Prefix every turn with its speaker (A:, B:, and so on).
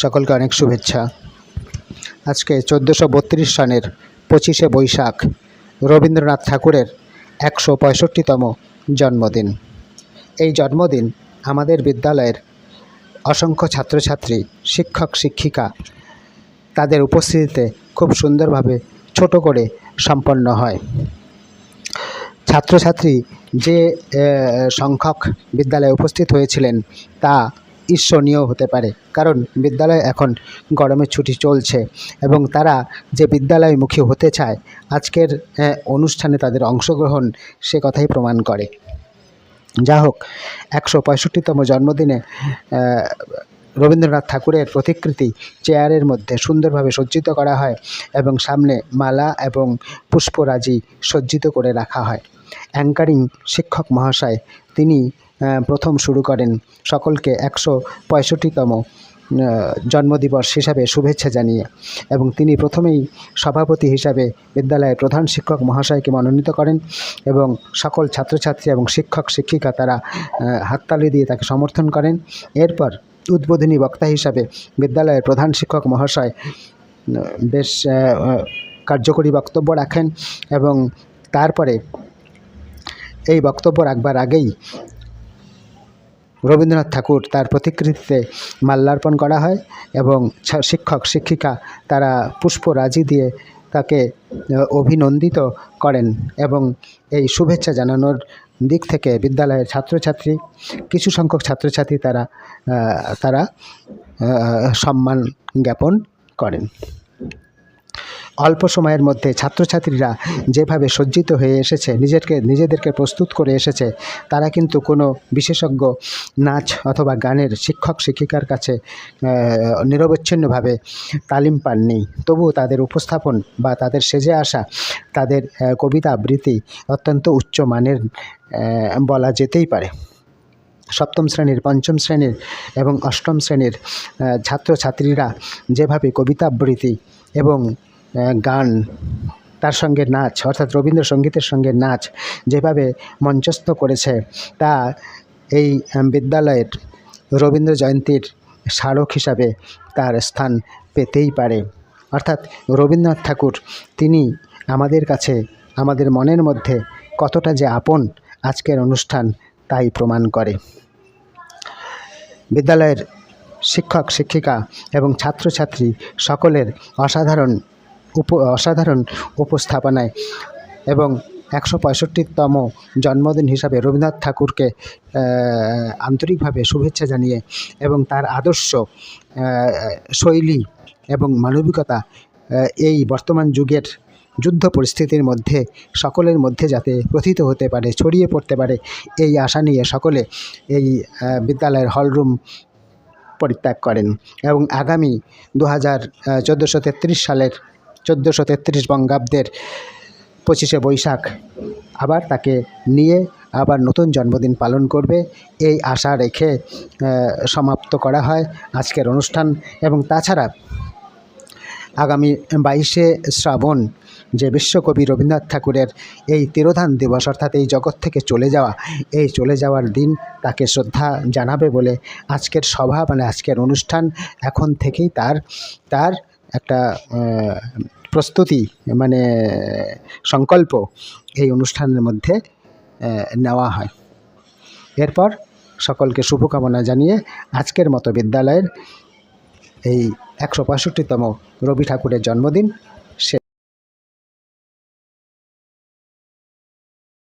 A: সকলকে অনেক শুভেচ্ছা। আজকে চোদ্দোশো বত্রিশ সনের পঁচিশে বৈশাখ রবীন্দ্রনাথ ঠাকুরের একশো পঁয়ষট্টিতম জন্মদিন। এই জন্মদিন আমাদের বিদ্যালয়ের অসংখ্য ছাত্রছাত্রী, শিক্ষক, শিক্ষিকা তাদের উপস্থিতিতে খুব সুন্দরভাবে ছোট করে সম্পন্ন হয়। ছাত্রছাত্রী যে সংখ্যক বিদ্যালয়ে উপস্থিত হয়েছিলেন তা ঈর্ষণীয় হতে পারে। কারণ বিদ্যালয় এখন গরমের ছুটি চলছে এবং তারা যে বিদ্যালয়মুখী হতে চায়, আজকের অনুষ্ঠানে তাদের অংশগ্রহণ সে কথাই প্রমাণ করে। যা হোক একশো পঁয়ষট্টিতম জন্মদিনে রবীন্দ্রনাথ ঠাকুরের প্রতিকৃতি চেয়ারের মধ্যে সুন্দরভাবে সজ্জিত করা হয় এবং সামনে মালা এবং পুষ্পরাজি সজ্জিত করে রাখা হয়। অ্যাঙ্কারিং শিক্ষক মহাশয়, তিনি প্রথম শুরু করেন। সকলকে একশো পঁয়ষট্টিতম জন্মদিবস হিসাবে শুভেচ্ছা জানিয়ে এবং তিনি প্রথমেই সভাপতি হিসাবে বিদ্যালয়ের প্রধান শিক্ষক মহাশয়কে মনোনীত করেন এবং সকল ছাত্রছাত্রী এবং শিক্ষক, শিক্ষিকা তারা হাততালি দিয়ে তাকে সমর্থন করেন। এরপর উদ্বোধনী বক্তা হিসাবে বিদ্যালয়ের প্রধান শিক্ষক মহাশয় বেশ কার্যকরী বক্তব্য রাখেন এবং তারপরে এই বক্তব্য রাখবার আগেই রবীন্দ্রনাথ ঠাকুর তার প্রতিকৃতিতে মাল্যার্পণ করা হয় এবং শিক্ষক, শিক্ষিকা তারা পুষ্পরাজি দিয়ে তাকে অভিনন্দিত করেন এবং এই শুভেচ্ছা জানানোর দিক থেকে বিদ্যালয়ের ছাত্রছাত্রী, কিছু সংখ্যক ছাত্রছাত্রী তারা তারা সম্মান জ্ঞাপন করেন। অল্প সময়ের মধ্যে ছাত্রছাত্রীরা যেভাবে সজ্জিত হয়ে এসেছে, নিজেকে, নিজেদেরকে প্রস্তুত করে এসেছে, তারা কিন্তু কোনো বিশেষজ্ঞ, নাচ অথবা গানের শিক্ষক, শিক্ষিকার কাছে নিরবচ্ছিন্নভাবে তালিম পাননি। তবুও তাদের উপস্থাপন বা তাদের সেজে আসা, তাদের কবিতা আবৃত্তি অত্যন্ত উচ্চ মানের বলা যেতেই পারে। সপ্তম শ্রেণির, পঞ্চম শ্রেণির এবং অষ্টম শ্রেণির ছাত্রছাত্রীরা যেভাবে কবিতা আবৃত্তি এবং গান, তার সঙ্গে নাচ, অর্থাৎ রবীন্দ্রসঙ্গীতের সঙ্গে নাচ যেভাবে মঞ্চস্থ করেছে, তা এই বিদ্যালয়ের রবীন্দ্র জয়ন্তীর স্মারক হিসাবে তার স্থান পেতেই পারে। অর্থাৎ রবীন্দ্রনাথ ঠাকুর, তিনি আমাদের কাছে, আমাদের মনের মধ্যে কতটা যে আপন আজকের অনুষ্ঠান তাই প্রমাণ করে। বিদ্যালয়ের শিক্ষক, শিক্ষিকা এবং ছাত্রছাত্রী সকলের অসাধারণ উপ, অসাধারণ উপস্থাপনায় এবং একশো পঁয়ষট্টিতম জন্মদিন হিসাবে রবীন্দ্রনাথ ঠাকুরকে আন্তরিকভাবে শুভেচ্ছা জানিয়ে এবং তার আদর্শ শৈলী এবং মানবিকতা এই বর্তমান যুগের যুদ্ধ পরিস্থিতির মধ্যে, সকলের মধ্যে যাতে প্রথিত হতে পারে, ছড়িয়ে পড়তে পারে, এই আশা নিয়ে সকলে এই বিদ্যালয়ের হলরুম পরিত্যাগ করেন এবং আগামী দু হাজার সালের চোদ্দোশো তেত্রিশ বঙ্গাব্দের পঁচিশে বৈশাখ। আবার তাকে নিয়ে আবার নতুন জন্মদিন পালন করবে। এই আশা রেখে সমাপ্ত করা হয় আজকের অনুষ্ঠান। এবং তাছাড়া আগামী বাইশে শ্রাবণ যে বিশ্বকবি রবীন্দ্রনাথ ঠাকুরের এই তিরোধান দিবস, অর্থাৎ এই জগৎ থেকে চলে যাওয়া, এই চলে যাওয়ার দিন তাকে শ্রদ্ধা জানাবে বলে আজকের সভা মানে আজকের অনুষ্ঠান এখন থেকেই তার তার একটা প্রস্তুতি মানে সংকল্প এই অনুষ্ঠানের মধ্যে নেওয়া হয়। এরপর সকলকে শুভকামনা জানিয়ে আজকের মতো বিদ্যালয়ের এই একশো পঁয়ষট্টিতম রবি ঠাকুরের জন্মদিন